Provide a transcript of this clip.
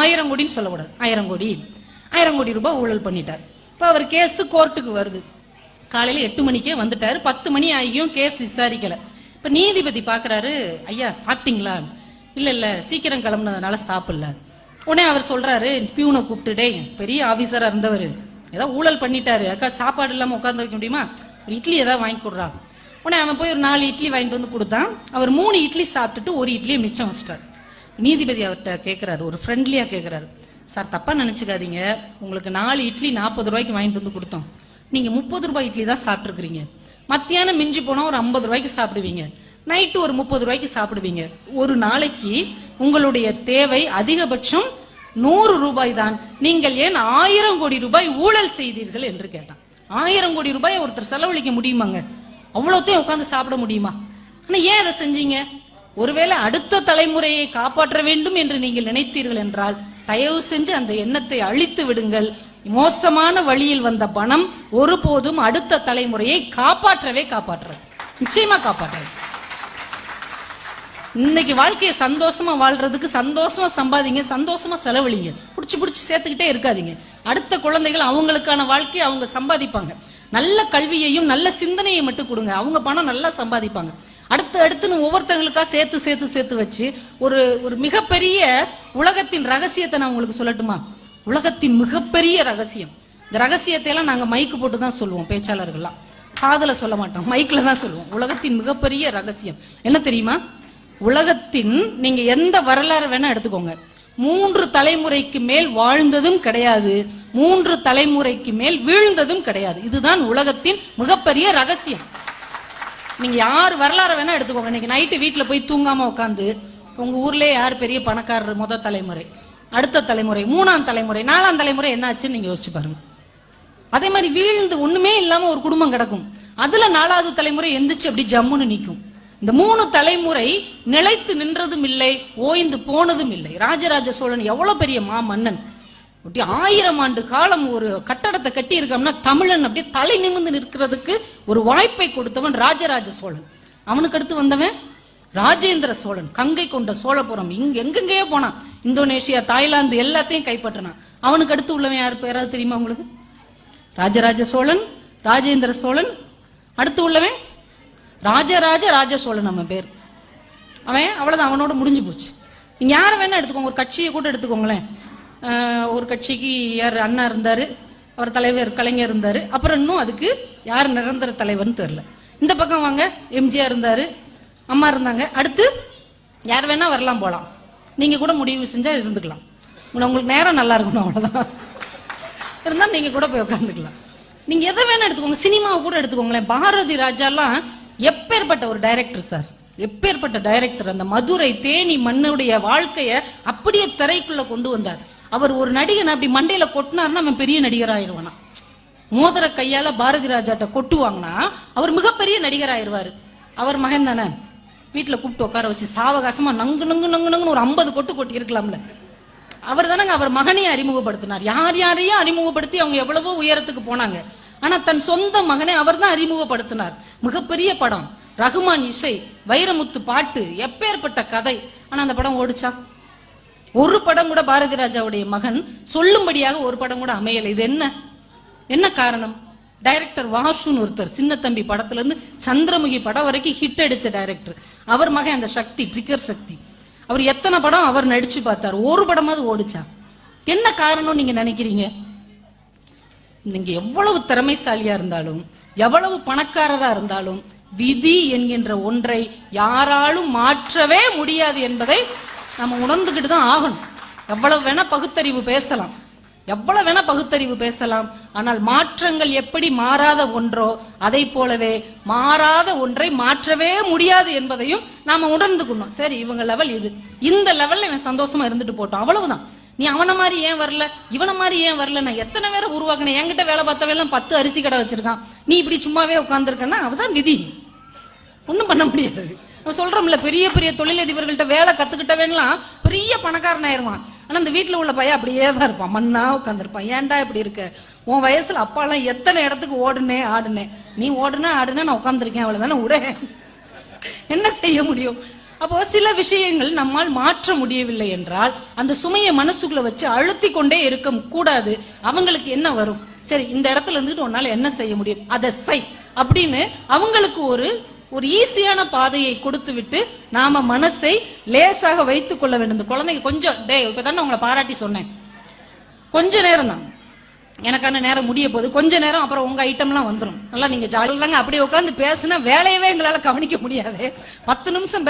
ஆயிரம் கோடின்னு சொல்லக்கூடாது ஆயிரம் கோடி. ஆயிரம் கோடி ரூபாய் ஊழல் பண்ணிட்டார். இப்போ அவர் கேஸ் கோர்ட்டுக்கு வருது. காலையில் எட்டு மணிக்கே வந்துட்டாரு. பத்து மணி ஆகியும் கேஸ் விசாரிக்கல. இப்போ நீதிபதி பார்க்குறாரு ஐயா சாப்பிட்டீங்களா? இல்லை இல்லை சீக்கிரம் கிளம்புனதுனால சாப்பிடல. உடனே அவர் சொல்றாரு பியூனை கூப்பிட்டுடே பெரிய ஆஃபீஸராக இருந்தவர். ஏதோ ஊழல் பண்ணிட்டாரு. அக்கா சாப்பாடு இல்லாமல் உட்காந்து வைக்க முடியுமா? ஒரு இட்லி ஏதாவது வாங்கி கொடுறா. உடனே அவன் போய் ஒரு நாலு இட்லி வாங்கிட்டு வந்து கொடுத்தான். அவர் மூணு இட்லி சாப்பிட்டுட்டு ஒரு இட்லியை மிச்சம் வச்சிட்டார். நீதிபதி அவர்கிட்ட கேட்கிறாரு ஒரு ஃப்ரெண்ட்லியா கேட்கிறாரு சார் தப்பா நினைச்சுக்காதீங்க. உங்களுக்கு நாலு இட்லி நாற்பது ரூபாய்க்கு வாங்கிட்டு வந்து கொடுத்தோம். நீங்க முப்பது ரூபாய் இட்லி தான் சாப்பிட்டுருக்கீங்க மத்தியானம் மிஞ்சி போனா ஒரு ஐம்பது ரூபாய்க்கு சாப்பிடுவீங்க. நைட்டு ஒரு முப்பது ரூபாய்க்கு சாப்பிடுவீங்க. ஒரு நாளைக்கு உங்களுடைய தேவை அதிகபட்சம் நூறு ரூபாய் தான். நீங்கள் ஏன் ஆயிரம் கோடி ரூபாய் ஊழல் செய்தீர்கள்? என்று கேட்டான். ஆயிரம் கோடி ரூபாய் ஒருத்தர் செலவழிக்க முடியுமாங்க? அவ்வளோத்தையும் உட்காந்து சாப்பிட முடியுமா? ஆனா ஏன் அதை செஞ்சீங்க? ஒருவேளை அடுத்த தலைமுறையை காப்பாற்ற வேண்டும் என்று நீங்கள் நினைத்தீர்கள் என்றால் தயவு செஞ்சு அந்த எண்ணத்தை அழித்து விடுங்கள். மோசமான வழியில் வந்த பணம் ஒருபோதும் அடுத்த தலைமுறையை காப்பாற்றவே காப்பாற்றாது. நிச்சயமா காப்பாற்றாது. இன்னைக்கு வாழ்க்கையை சந்தோஷமா வாழ்றதுக்கு சந்தோஷமா சம்பாதிங்க சந்தோஷமா செலவழிங்க. பிடிச்சி புடிச்சு சேர்த்துக்கிட்டே இருக்காதீங்க. அடுத்த குழந்தைகள் அவங்களுக்கான வாழ்க்கையை அவங்க சம்பாதிப்பாங்க. நல்ல கல்வியையும் நல்ல சிந்தனையை மட்டும் கொடுங்க. அவங்க பணம் நல்லா சம்பாதிப்பாங்க. அடுத்து அடுத்துன்னு ஒவ்வொருத்தங்களுக்கா சேர்த்து சேர்த்து சேர்த்து வச்சு ஒரு ஒரு மிகப்பெரிய உலகத்தின் ரகசியத்தை நான் உங்களுக்கு சொல்லட்டுமா? உலகத்தின் மிகப்பெரிய ரகசியம். இந்த ரகசியத்தை எல்லாம் நாங்க மைக்கு போட்டு தான் சொல்லுவோம் பேச்சாளர்கள்லாம். காதல சொல்ல மாட்டோம் மைக்ல தான் சொல்லுவோம். உலகத்தின் மிகப்பெரிய ரகசியம். என்ன தெரியுமா? உலகத்தின் நீங்க எந்த வரலாறு வேணா எடுத்துக்கோங்க. மூன்று தலைமுறைக்கு மேல் வாழ்ந்ததும் கிடையாது. மூன்று தலைமுறைக்கு மேல் வீழ்ந்ததும் கிடையாது. இதுதான் உலகத்தின் மிகப்பெரிய ரகசியம். நீங்க யார் வரலாறு வேணா எடுத்துக்கோங்க. இன்னைக்கு நைட்டு வீட்டுல போய் தூங்காம உட்காந்து உங்க ஊர்லயே யார் பெரிய பணக்காரர் முத தலைமுறை அடுத்த தலைமுறை மூணாம் தலைமுறை நாலாம் தலைமுறை என்னாச்சுன்னு நீங்க யோசிச்சு பாருங்க. அதே மாதிரி வீழ்ந்து ஒண்ணுமே இல்லாம ஒரு குடும்பம் கிடக்கும். அதுல நாலாவது தலைமுறை எந்திரிச்சு அப்படி ஜம்முன்னு நிற்கும் இந்த மூணு தலைமுறை நிலைத்து நின்றதும் இல்லை ஓய்ந்து போனதும் இல்லை. ராஜராஜ சோழன் எவ்வளவு பெரிய மா மன்னன் அப்படியே ஆயிரம் ஆண்டு காலம் ஒரு கட்டடத்தை கட்டி இருக்கோம்னா தமிழன் அப்படியே தலை நிமிர்ந்து நிற்கிறதுக்கு ஒரு வாய்ப்பை கொடுத்தவன் ராஜராஜ சோழன். அவனுக்கு அடுத்து வந்தவன் ராஜேந்திர சோழன் கங்கை கொண்ட சோழபுரம். இங்க எங்கெங்கேயோ போனான். இந்தோனேஷியா தாய்லாந்து எல்லாத்தையும் கைப்பற்றினான். அவனுக்கு அடுத்து உள்ளவன் யார்? பேராது தெரியுமா உங்களுக்கு? ராஜராஜ சோழன் ராஜேந்திர சோழன். அடுத்து உள்ளவன்? ராஜராஜ ராஜ சோழன் நம்ம பேர். அவன் அவ்வளவுதான். அவனோட முடிஞ்சு போச்சு. நீங்க யாரை வேணா எடுத்துக்கோங்க. ஒரு கட்சியை கூட எடுத்துக்கோங்களேன். ஒரு கட்சிக்கு யார் அண்ணா இருந்தார் அவர் தலைவர் கலைஞர் இருந்தார் அப்புறம் இன்னும் அதுக்கு யார் நிரந்தர தலைவர்னு தெரில இந்த பக்கம் வாங்க எம்ஜிஆர் இருந்தார் அம்மா இருந்தாங்க. அடுத்து யார் வேணால் வரலாம் போகலாம் நீங்கள் கூட முடிவு செஞ்சால் இருந்துக்கலாம். உங்களுக்கு நேரம் நல்லா இருக்கணும் அவ்வளோதான் இருந்தால் நீங்கள் கூட போய் உட்காந்துக்கலாம். நீங்கள் எதை வேணால் எடுத்துக்கோங்க. சினிமாவை கூட எடுத்துக்கோங்களேன். பாரதி ராஜாலாம் எப்பேற்பட்ட ஒரு டைரக்டர் சார் எப்பேற்பட்ட டைரக்டர் அந்த மதுரை தேனி மண்ணுடைய வாழ்க்கையை அப்படியே திரைக்குள்ள கொண்டு வந்தார். அவர் ஒரு நடிகன் அப்படி மண்டையில கொட்டினார்னா அவன் பெரிய நடிகர் ஆயிடுவானா மோதிர கையால பாரதி ராஜாட்ட கொட்டுவாங்கன்னா அவர் மிகப்பெரிய நடிகர் ஆயிடுவாரு அவர் மகன் தானே? வீட்டுல கூப்பிட்டு உட்கார வச்சு சாவகாசமா நங்கு நங்கு நங்கு நங்குன்னு ஒரு ஐம்பது கொட்டு கொட்டி இருக்கலாம்ல அவர் தானங்க அவர் மகனையும் அறிமுகப்படுத்தினார். யார் யாரையும் அறிமுகப்படுத்தி அவங்க எவ்வளவோ உயரத்துக்கு போனாங்க. ஆனா தன் சொந்த மகனை அவர் தான் அறிமுகப்படுத்தினார். மிகப்பெரிய படம். ரகுமான் இசை வைரமுத்து பாட்டு எப்பேற்பட்ட கதை. ஆனா அந்த படம் ஓடிச்சா? ஒரு படம் கூட பாரதி ராஜாவுடைய மகன் சொல்லும்படியாக ஒரு படம் கூட அமையல. இது என்ன? என்ன காரணம்? டைரக்டர் வாசுன்னு ஒருத்தர் சின்ன தம்பி படத்துல இருந்து சந்திரமுகி படம் வரைக்கும் ஹிட் அடிச்ச டைரக்டர் அவர் மகன் அந்த சக்தி ட்ரிக்கர் சக்தி. அவர் எத்தனை படம் அவர் நடிச்சு பார்த்தார்? ஒரு படமாவது ஓடிச்சா? என்ன காரணம் நீங்க நினைக்கிறீங்க? நீங்க எவ்வளவு திறமைசாலியா இருந்தாலும் எவ்வளவு பணக்காரரா இருந்தாலும் விதி என்கின்ற ஒன்றை யாராலும் மாற்றவே முடியாது என்பதை நம்ம உணர்ந்துக்கிட்டு தான் ஆகணும். எவ்வளவு வேணா பகுத்தறிவு பேசலாம். எவ்வளவு வேணா பகுத்தறிவு பேசலாம். ஆனால் மாற்றங்கள் எப்படி மாறாத ஒன்றோ அதை போலவே மாறாத ஒன்றை மாற்றவே முடியாது என்பதையும் நாம உணர்ந்துக்கணும். சரி இவங்க லெவல் இது. இந்த லெவல்ல இவன் சந்தோஷமா இருந்துட்டு போட்டோம் அவ்வளவுதான். நீ அவனை மாதிரி ஏன் வரல? இவனை மாதிரி ஏன் வரல? நான் எத்தனை பேரை உருவாக்கினேன் என்கிட்ட வேலை பார்த்தவெல்லாம் பத்து அரிசி கடை வச்சிருக்கான். நீ இப்படி சும்மாவே உட்காந்துருக்கன்னா அவதான் விதி. ஒன்றும் பண்ண முடியாது. நான் சொல்றோம்ல பெரிய பெரிய தொழிலதிபர்கள்ட்ட வேலை கத்துக்கிட்டவன்லாம் பெரிய பணக்காரன் ஆயிருவான் ஆனா அந்த வீட்டுல உள்ள பையன் அப்படியே தான் இருப்பான். மண்ணா உட்காந்துருப்பான் ஏன்டா இப்படி இருக்க? உன் வயசுல அப்பாலாம் எத்தனை இடத்துக்கு ஓடுனே ஆடுனே? நீ ஓடுனா ஆடுனா நான் உட்காந்துருக்கேன் அவ்வளவுதானே விட என்ன செய்ய முடியும்? அப்போ சில விஷயங்கள் நம்மால் மாற்ற முடியவில்லை என்றால் அந்த சுமையை மனசுக்குள்ள வச்சு அழுத்தி கொண்டே இருக்க கூடாது. அவங்களுக்கு என்ன வரும்? சரி இந்த இடத்துல இருந்துட்டு உன்னால என்ன செய்ய முடியும்? அதை செய். அப்படின்னு அவங்களுக்கு ஒரு ஒரு ஈஸியான பாதையை கொடுத்து விட்டு நாம மனசை லேசாக வைத்துக் கொள்ள வேண்டும். இந்த குழந்தைங்க கொஞ்சம் டே இப்பதானே உங்களை பாராட்டி சொன்னேன். கொஞ்ச நேரம் தான். எனக்கான நேரம் முடிய போகுது. கொஞ்ச நேரம் அப்புறம் உங்க ஐட்டம்லாம் வந்துடும் நல்லா நீங்க ஜாலியாக அப்படியே உட்காந்து பேசுனா வேலையவே எங்களால கவனிக்க முடியாது. பத்து நிமிஷம்